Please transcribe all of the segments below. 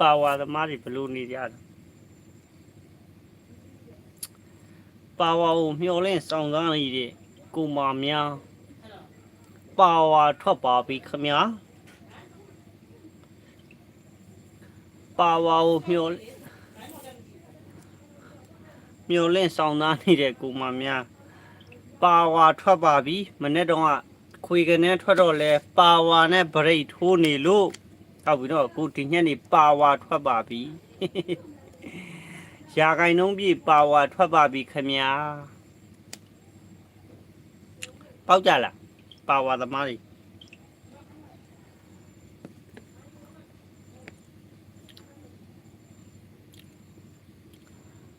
ပါဝါသမားတွေဘယ်လိုနေကြလဲပါဝါကိုမျောလင့်ဆောင်ကားနေတဲ့ကိုမာများပါဝါထွက်ပါပြီခမညာပါဝါကိုမျောမျောလင့်ဆောင်သားနေတဲ့ကိုမာများပါဝါထွက်ပါပြီမနေ့တော့ကခွေကနေထွက်တော့လဲပါဝါနဲ့ဗရိတ်ထိုးနေလို့ ဟုတ်ပြီတော့အခုဒီညနေပါဝါထွက်ပါပြီရာဂိုင်နှုံးပြည့်ပါဝါထွက်ပါပြီခမညာပေါက်ကြလားပါဝါသမားတွေ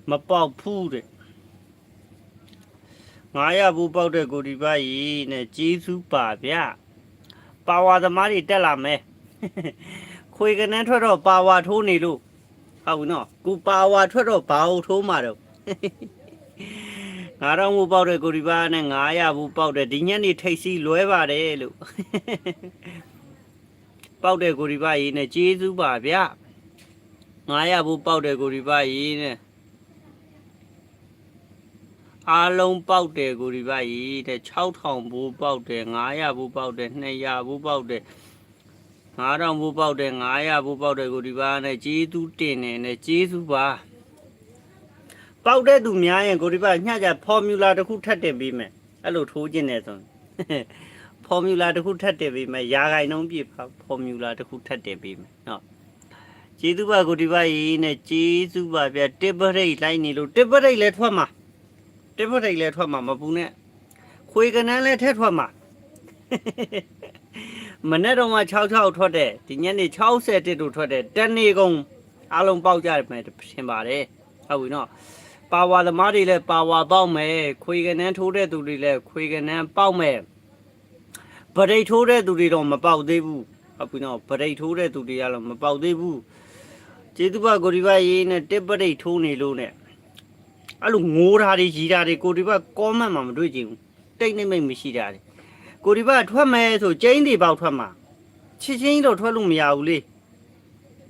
မပေါက်ဘူးတဲ့900ဘူးပေါက်တဲ့ကိုဒီပါကြီးနဲ့ကျေးဇူးပါဗျပါဝါသမားတွေတက်လာမယ် ခွေကနန်းထွက်တော့ပါဝါထိုးနေလို့ဟုတ်ဘူးနော်ကူပါဝါထွက်တော့ဘာကိုထိုးမှာတော့ငါတော့ဘူးပေါက်တဲ့ကိုဒီပါနဲ့900ဘူးပေါက်တဲ့ဒီညနေထိတ်စီလွဲပါတယ်လို့ပေါက်တဲ့ကိုဒီပါရေးနဲ့ကျေးဇူးပါဗျ900ဘူးပေါက်တဲ့ကိုဒီပါရေးနဲ့အားလုံးပေါက်တယ်ကိုဒီပါရေးတဲ့6000ဘူးပေါက်တယ်900ဘူးပေါက်တယ်200ဘူးပေါက်တယ် 9000ဘူးပေါက်တယ်900ဘူးပေါက်တယ်ကိုဒီပါနဲ့ကျေးဇူးတင်နေနဲ့ကျေးဇူးပါပေါက်တဲ့သူများရင်ကိုဒီပါညကြဖော်မြူလာတစ်ခုထပ်တင်ပေးမယ်အဲ့လိုထိုးခြင်းနဲ့ဆိုရင်ဖော်မြူလာတစ်ခုထပ်တင်ပေးမယ်ရာဂိုင်နှုံးပြည့်ဖော်မြူလာတစ်ခုထပ်တင်ပေးမယ်နော်ကျေးဇူးပါကိုဒီပါရေးနဲ့ကျေးဇူးပါဗျတစ်ပရိတ်လိုက်နေလို့တစ်ပရိတ်လည်းထွက်မှာတစ်ပရိတ်လည်းထွက်မှာမပူနဲ့ခွေကနန်းလည်းထက်ထွက်မှာ မနေ့တော့မှ66ထွက်တဲ့ဒီညနေ61တို့ထွက်တဲ့တန်နေကုန်အားလုံးပေါက်ကြမယ်ထင်ပါတယ်ဟုတ်ပြီနော်ပါဝါသမားတွေလည်းပါဝါပေါက်မယ်ခွေကနန်းထိုးတဲ့သူတွေလည်းခွေကနန်းပေါက်မယ်ဗရိတ်ထိုးတဲ့သူတွေတော့မပေါက်သေးဘူးဟုတ်ပြီနော်ဗရိတ်ထိုးတဲ့သူတွေကတော့မပေါက်သေးဘူးကျေးဇူးပါကိုဒီဘရေးနဲ့တစ်ပရိတ်ထိုးနေလို့နဲ့အဲ့လိုငိုးတာတွေရီတာတွေကိုဒီဘကောမန့်မှမတွေ့ကြဘူးတိတ်နေမိတ်မရှိတာတွေ ကိုဒီဘက်ထွက်မယ်ဆိုကျင်းတွေပေါက်ထွက်မှာချစ်ချင်းတော့ထွက်လို့မရဘူးလေ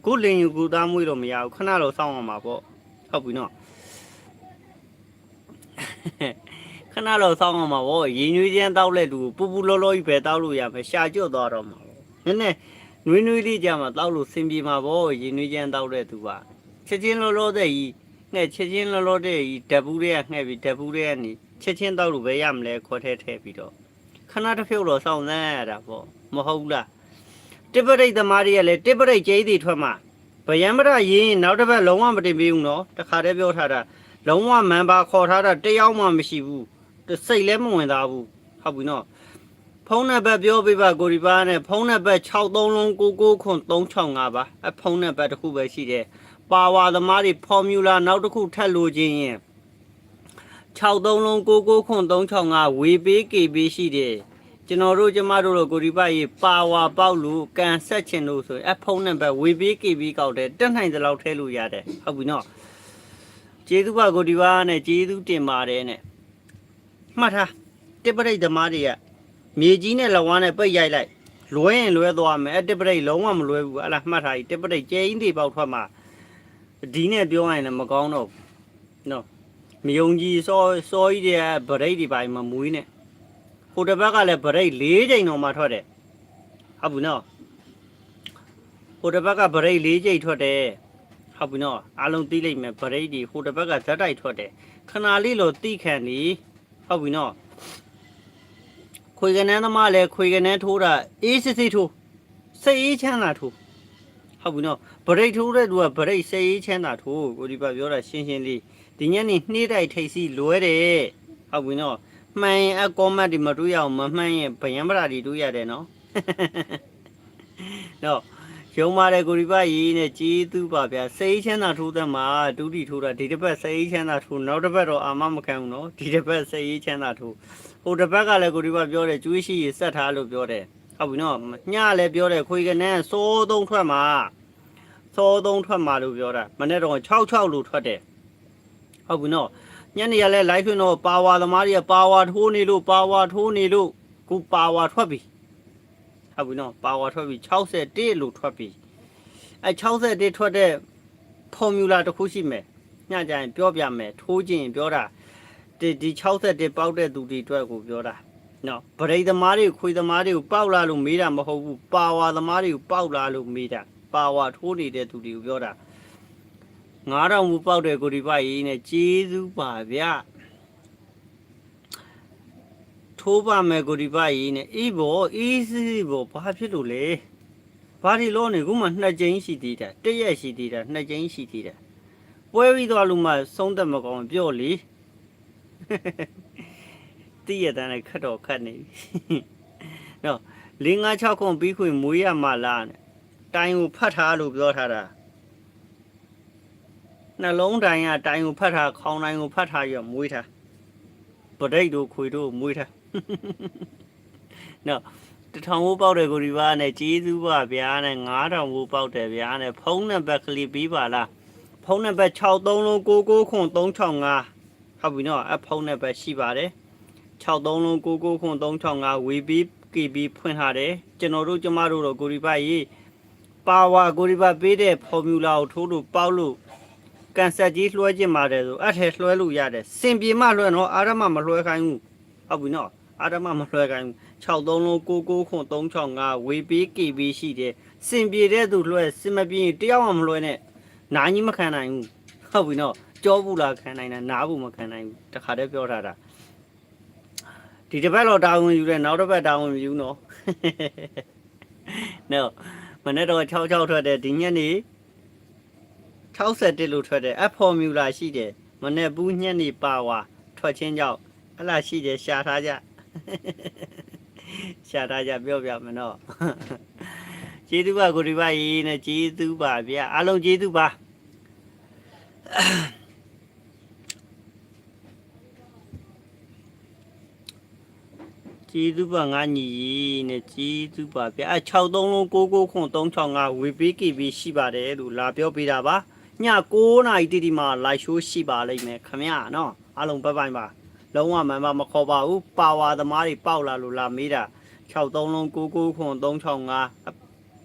ကိုလင်ယူကိုသားမွေးတော့မရဘူးခဏတော့စောင့်အောင်ပါပေါ့ဟုတ်ပြီနော်ခဏတော့စောင့်အောင်ပါပေါ့ရင်ညွေးချင်းတောက်လက်လူပူပူလောလောကြီးပဲတောက်လို့ရမယ်ရှာကျွတ်သွားတော့မှာပေါ့နည်းနည်းနွေးနွေးလေးကြမှာတောက်လို့စင်ပြေမှာပေါ့ရင်ညွေးချင်းတောက်တဲ့သူပါချစ်ချင်းလောလောတဲ့ကြီးငှက်ချစ်ချင်းလောလောတဲ့ကြီးဓာတ်ဘူးတွေကငှက်ပြီးဓာတ်ဘူးတွေကနေချစ်ချင်းတောက်လို့ပဲရမလဲခေါ်ထဲထဲပြီးတော့ ခဏတစ်ဖြုတ်တော့စောင့်စမ်းရတာပေါ့မဟုတ်ဘူးလားတစ်ပရိတ်သမားတွေကလည်းတစ်ပရိတ်ကျိတွေထွက်မှာဗယံပရရင်းနောက်တစ်ပတ်လုံးဝမတင်ပေးဘူးနော်တခါတည်းပြောထားတာလုံးဝမန်ပါခေါ်ထားတာတယောက်မှမရှိဘူးတစ်စိတ်လည်းမဝင်သားဘူးဟုတ်ပြီနော်ဖုန်းနံပါတ်ပြောပြပါကိုဒီပါနဲ့ဖုန်းနံပါတ်63လုံး99ခွန်365ပါအဖုန်းနံပါတ်တစ်ခုပဲရှိတယ်ပါဝါသမားတွေဖော်မြူလာနောက်တစ်ခုထပ်လို့ခြင်းရင် 63လုံး99ခွန်365ဝေပေးကေပေးရှိတယ်ကျွန်တော်တို့ကျမတို့တို့ကိုဒီပရေပါဝါပေါက်လို့ကန်ဆက်ချင်လို့ဆိုရင်အဖုန်းနံပါတ်ဝေပေးကေပေးကောက်တယ်တက်နိုင်သလောက်ထဲလို့ရတယ်ဟုတ်ပြီနော်ကျေးဇူးပါကိုဒီပါနဲ့ကျေးဇူးတင်ပါတယ်နဲ့မှတ်ထားတစ်ပရိတ်သမားတွေကမြေကြီးနဲ့လဝါးနဲ့ပိတ်ရိုက်လိုက်လွဲရင်လွဲသွားမယ်အဲ့တစ်ပရိတ်လုံးဝမလွဲဘူးအဲ့လားမှတ်ထားကြီးတစ်ပရိတ်ကျဲင်းတွေပေါက်ထွက်မှာဒီနဲ့ပြောရင်လည်းမကောင်းတော့ဘူးနော် မယုံကြည်စောစောကြီးတွေကဗရိတ်တွေပိုင်းမမွေးနဲ့ဟိုတစ်ဘက်ကလည်းဗရိတ်၄ချိန်တော့မှထွက်တယ်ဟုတ်ဘူးနော်ဟိုတစ်ဘက်ကဗရိတ်၄ချိန်ထွက်တယ်ဟုတ်ဘူးနော်အားလုံးသိလိမ့်မယ်ဗရိတ်တွေဟိုတစ်ဘက်ကဇက်တိုက်ထွက်တယ်ခဏလေးလို့တိခံနေဟုတ်ပြီနော်ခွေကနန်းသမားလည်းခွေကနန်းထိုးတာအေးစစ်စစ်ထိုးစိတ်အေးချမ်းသာထိုးဟုတ်ပြီနော်ဗရိတ်ထိုးတဲ့သူကဗရိတ်စိတ်အေးချမ်းသာထိုးကိုဒီဘက်ပြောတာရှင်းရှင်းလေး ဒီညနေနှေးတိုက်ထိတ်စီလွဲတယ်ဟုတ်ပြီနော်မှန်ရင်အကောမတ်ဒီမတွေ့ရအောင်မမှန်ရင်ဗယံပရာဒီတွေ့ရတယ်နော်နော်ရုံမာတဲ့ကိုရီပါရေးနဲ့ကြီးသူပါဗျာစိတ်ချမ်းသာထိုးတဲ့မှာဒုတိထိုးတာဒီတစ်ပတ်စိတ်ချမ်းသာထိုးနောက်တစ်ပတ်တော့အာမမခံဘူးနော်ဒီတစ်ပတ်စိတ်ချမ်းသာထိုးဟိုတစ်ပတ်ကလည်းကိုရီပါပြောတယ်ကျွေးရှိရဆက်ထားလို့ပြောတယ်ဟုတ်ပြီနော်ညလည်းပြောတယ်ခွေကနန်းစိုးသုံးထွက်မှာစိုးသုံးထွက်မှာလို့ပြောတာမနေ့တော့66လို့ထွက်တယ် ဟုတ်ပြီနော်ညနေရလဲ live ထွန်းတော့ပါဝါသမားတွေကပါဝါထိုးနေလို့ပါဝါထိုးနေလို့ခုပါဝါထွက်ပြီဟုတ်ပြီနော်ပါဝါထွက်ပြီ61လို့ထွက်ပြီအဲ61ထွက်တဲ့ formula တစ်ခုရှိမယ်ညကြရင်ပြောပြမယ်ထိုးခြင်းပြောတာဒီဒီ61ပေါက်တဲ့သူတွေအတွက်ကိုပြောတာနော်ဗရိတ်သမားတွေခွေသမားတွေကိုပေါက်လာလို့မေးတာမဟုတ်ဘူးပါဝါသမားတွေကိုပေါက်လာလို့မေးတာပါဝါထိုးနေတဲ့သူတွေကိုပြောတာ 9000ဘူးပေါက်တဲ့ကိုဒီပိုက်ရေးနဲ့ကျေးဇူးပါဗျထိုးပါမယ်ကိုဒီပိုက်ရေးနဲ့အေးဘောအေးစီးဘောဘာဖြစ်လို့လဲဘာဒီလို့နေခုမှနှစ်ကြိမ်ရှိသေးတယ်တစ်ရက်ရှိသေးတယ်နှစ်ကြိမ်ရှိသေးတယ်ပွဲပြီးသွားလို့မှဆုံးသက်မကောင်းပြော့လေတိရတန်းနဲ့ခတ်တော့ခတ်နေပြီနော်၄၅6ခွန်ပြီးခွေမွေးရမှလားနဲ့တိုင်ကိုဖတ်ထားလို့ပြောထားတာ နှလုံးတိုင်ကတိုင်ကိုဖတ်ထားခေါင်းတိုင်ကိုဖတ်ထားရမွေးထားပဒိတ်တို့ခွေတို့မွေးထားနော်တထောင်ဘိုးပေါက်တယ်ကိုဒီပါနဲ့ကျေးဇူးပါဗျာနဲ့9000ဘိုးပေါက်တယ်ဗျာနဲ့ဖုန်းနံပါတ်ကလေးပြီးပါလားဖုန်းနံပါတ်63လုံး99ခွန်365ဟုတ်ပြီနော်အဖုန်းနံပါတ်ရှိပါတယ်63လုံး99ခွန်365 VB KB ဖွင့်ထားတယ်ကျွန်တော်တို့ကျမတို့တော့ကိုဒီပါရေးပါဝါကိုဒီပါပေးတဲ့ formula ကိုထိုးလို့ပေါက်လို့ ကန်ဆက်ကြီးလွှဲခြင်းပါတယ်ဆိုအဲ့ထဲလွှဲလို့ရတယ်စင်ပြေမလွှဲတော့အာရမမလွှဲခိုင်းဘူးဟုတ်ပြီနော်အာရမမလွှဲခိုင်းဘူး63လုံး99ခွန်365ဝေပေး KB ရှိတယ်စင်ပြေတဲ့သူလွှဲစင်မပြေရင်တယောက်မှမလွှဲနဲ့နာကြီးမခံနိုင်ဘူးဟုတ်ပြီနော်ကြောဘူးလားခံနိုင်တာနားဘူးမခံနိုင်ဘူးတခါတည်းပြောထားတာဒီတစ်ပတ်တော့တာဝန်ယူတယ်နောက်တစ်ပတ်တာဝန်မယူနော်နော်မနေ့တော့66ထွက်တယ်ဒီညနေ 61လို့ထွက်တယ်အဖော်မြူလာရှိတယ်မနေ့ဘူးညနေပါဝါထွက်ချင်းကြောင့်အဲ့လားရှိတယ်ရှာထားကြရှာထားကြပြောပြမယ်နော်ကျေးဇူးပါကိုဒီပါရေးနဲ့ကျေးဇူးပါဗျာအားလုံးကျေးဇူးပါကျေးဇူးပါငါညီနဲ့ကျေးဇူးပါဗျာအ63လုံး99ခွန်365ဝေပေး KB ရှိပါတယ်လို့လာပြောပေးတာပါ ည9နာရီတိတိမှာ live show ရှိပါလိမ့်မယ်ခမရနော်အားလုံးပတ်ပိုင်ပါလုံးဝမှန်ပါမခေါ်ပါဘူးပါဝါသမားတွေပေါက်လာလို့လာမေးတာ63လုံး99365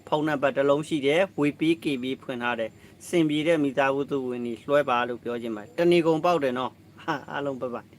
ဖုန်းနံပါတ်တစ်လုံးရှိတယ်ဝေပီး KB ဖွင့်ထားတယ်စင်ပြေတဲ့မိသားစုဝင်တွေလွှဲပါလို့ပြောချင်ပါတယ်တဏီကုံပေါက်တယ်နော်အားလုံးပတ်ပိုင်